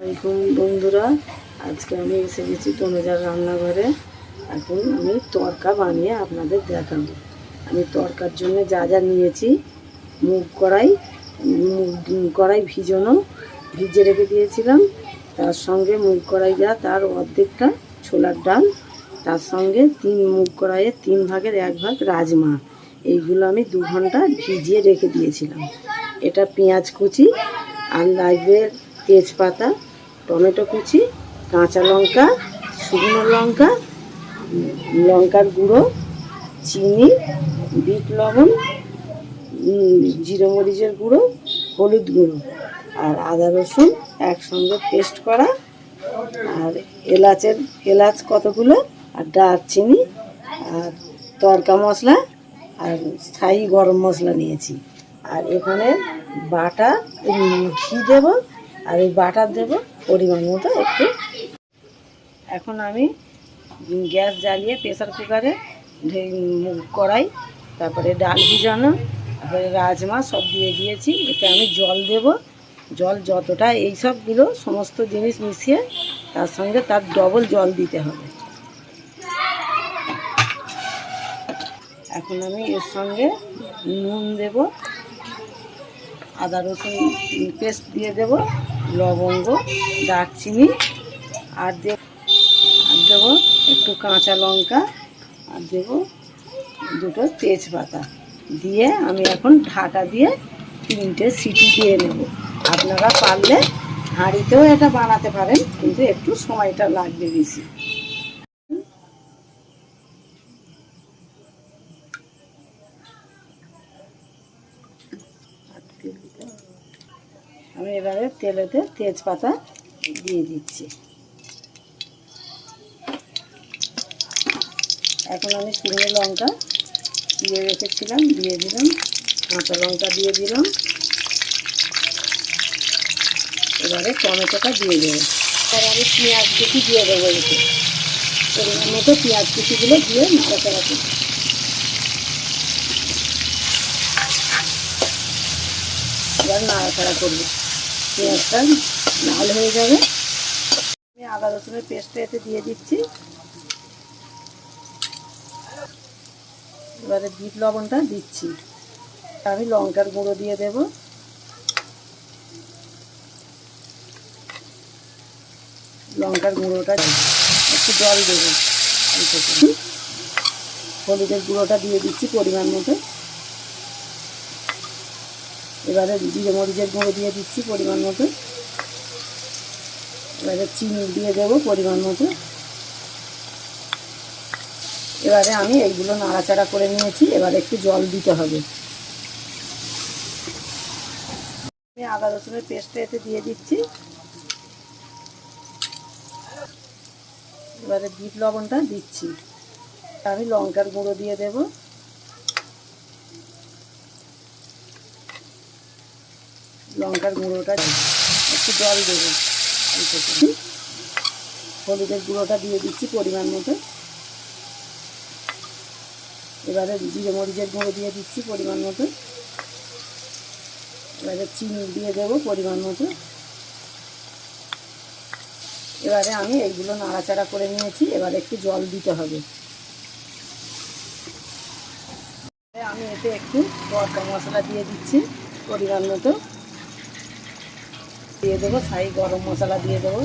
আসসালামাইকুম বন্ধুরা। আজকে আমি এসে গেছি তনুজার রান্নাঘরে। এখন আমি তরকা বানিয়ে আপনাদের দেখাবো। আমি তরকার জন্য যা যা নিয়েছি, মুগ কড়াই মুগ কড়াই ভিজানো, ভিজে রেখে দিয়েছিলাম। তার সঙ্গে মুগ কড়াই যা, তার অর্ধেকটা ছোলার ডাল, তার সঙ্গে তিন মুগ কড়াইয়ের তিন ভাগের এক ভাগ রাজমা। এইগুলো আমি দু ঘণ্টা ভিজিয়ে রেখে দিয়েছিলাম। এটা পেঁয়াজ কুচি আর লাগবে তেজপাতা টমেটো কুচি, কাঁচা লঙ্কা, শুকনো লঙ্কা, লঙ্কার গুঁড়ো, চিনি, বিট লবণ জিরে মরিচের গুঁড়ো, হলুদ গুঁড়ো আর আদা রসুন একসঙ্গে পেস্ট করা আর এলাচের, এলাচ কতগুলো? আর দারচিনি আর তরকা মশলা আর ছাই গরম মশলা নিয়েছি। আর এখানে বাটা ঘি দেব আর এই বাটার দেব পরিমাণ মতো একটু। এখন আমি গ্যাস জ্বালিয়ে প্রেসার কুকারে কড়াই, তারপরে ডাল ভিজানো, তারপরে রাজমা সব দিয়ে দিয়েছি। এতে আমি জল দেব। জল যতটা এই সবগুলো সমস্ত জিনিস মিশিয়ে তার সঙ্গে তার ডবল জল দিতে হবে। এখন আমি এর সঙ্গে নুন দেব। আদা রসুন পেস্ট দিয়ে দেব। লবঙ্গ, দারচিনি, আর দেব আর দেবো একটু কাঁচা লঙ্কা, আর দেবো দুটো তেজপাতা। দিয়ে আমি এখন ঢাকা দিয়ে তিনটে সিটি দিয়ে নেব। আপনারা পারলে হাঁড়িতেও এটা বানাতে পারেন, কিন্তু একটু সময়টা লাগবে বেশি। আমি এবারে তেলেতে তেজপাতা দিয়ে দিচ্ছি। এখন আমি শুকনো লঙ্কা দিয়ে রেখেছিলাম, দিয়ে দিলাম, কাঁচা লঙ্কা দিয়ে দিলাম। এবারে টমেটোটা দিয়ে দেবো। এবার আমি পেঁয়াজ কুচি দিয়ে দেবো এতে। পরিমাণ মতো পেঁয়াজ কুচিগুলো দিয়ে নাড়াচাড়া করব। এবার নাড়াচাড়া করব। পেঁয়াজটা লাল হয়ে যাবে। আমি আদা রসুনের পেস্টটা এতে দিয়ে দিচ্ছি। এবারে বিট লবণটা দিচ্ছি। আমি লঙ্কার গুঁড়ো দিয়ে দেব। লঙ্কার গুঁড়োটা একটু জল দেবো। হলুদের গুঁড়োটা দিয়ে দিচ্ছি পরিমাণ মতো। এবারে জিরে মরিচের গুঁড়ো দিয়ে দিচ্ছি পরিমাণ মতো। এবারে চিনি দিয়ে দেবো পরিমাণ মতো। এবারে আমি এইগুলো নাড়াচাড়া করে নিয়েছি, এবারে একটু জল দিতে হবে। আমি আদা রসুনের পেস্টটা এতে দিয়ে দিচ্ছি। এবারে বিট লবণটা দিচ্ছি। আমি লঙ্কার গুঁড়ো দিয়ে দেব। লঙ্কার গুঁড়োটা একটু জল দেবো। হলুদের গুঁড়োটা দিয়ে দিচ্ছি পরিমাণ মতো। এবারে জিরে মরিচের গুঁড়ো দিয়ে দিচ্ছি পরিমাণ মতো। এবারে চিনি দিয়ে দেবো পরিমাণ মতো। এবারে আমি এইগুলো নাড়াচাড়া করে নিয়েছি। এবারে একটু জল দিতে হবে। আমি এতে একটু তরকা মশলা দিয়ে দিচ্ছি পরিমাণ মতো। দিয়ে দেবো, ছাই গরম মশলা দিয়ে দেবো।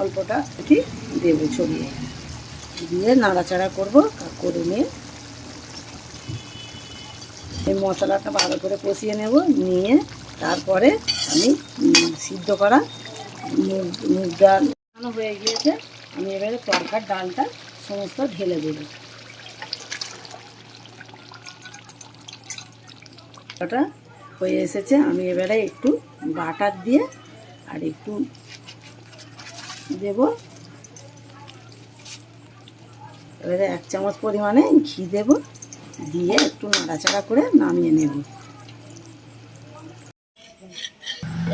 অল্পটা এটি দেবো ছড়িয়ে। দিয়ে নাড়াচাড়া করব করে নিয়ে এই মশলাটা ভালো করে কষিয়ে নেব, নিয়ে তারপরে আমি সিদ্ধ করা মুগ ডাল হয়ে গিয়েছে। আমি এবারে তরকার ডালটা সমস্ত ঢেলে দেব। ওটা হয়ে এসেছে, আমি এবারে একটু বাটার দিয়ে আর একটু দেবো। এবারে এক চামচ পরিমাণে ঘি দেব, দিয়ে একটু নাড়াচাড়া করে নামিয়ে নেব।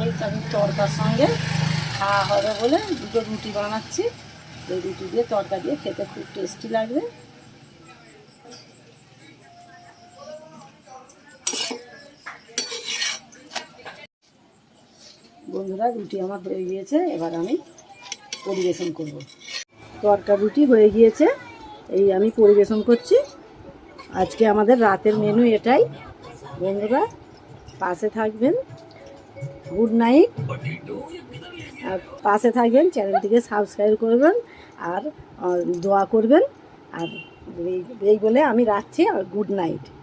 এই আমি তরকার সঙ্গে খাওয়া হবে বলে দুটো রুটি বানাচ্ছি। এই রুটি দিয়ে তরকা দিয়ে খেতে খুব টেস্টি লাগবে। বন্ধুরা, রুটি আমার হয়ে গিয়েছে, এবার আমি পরিবেশন করব। তরকা রুটি হয়ে গিয়েছে, এই আমি পরিবেশন করছি। আজকে আমাদের রাতের মেনু এটাই। বন্ধুরা, পাশে থাকবেন গুড নাইট আর পাশে থাকবেন চ্যানেলটিকে সাবস্ক্রাইব করবেন, আর দোয়া করবেন। আর এই- এই বলে আমি রাখছি, আর গুড নাইট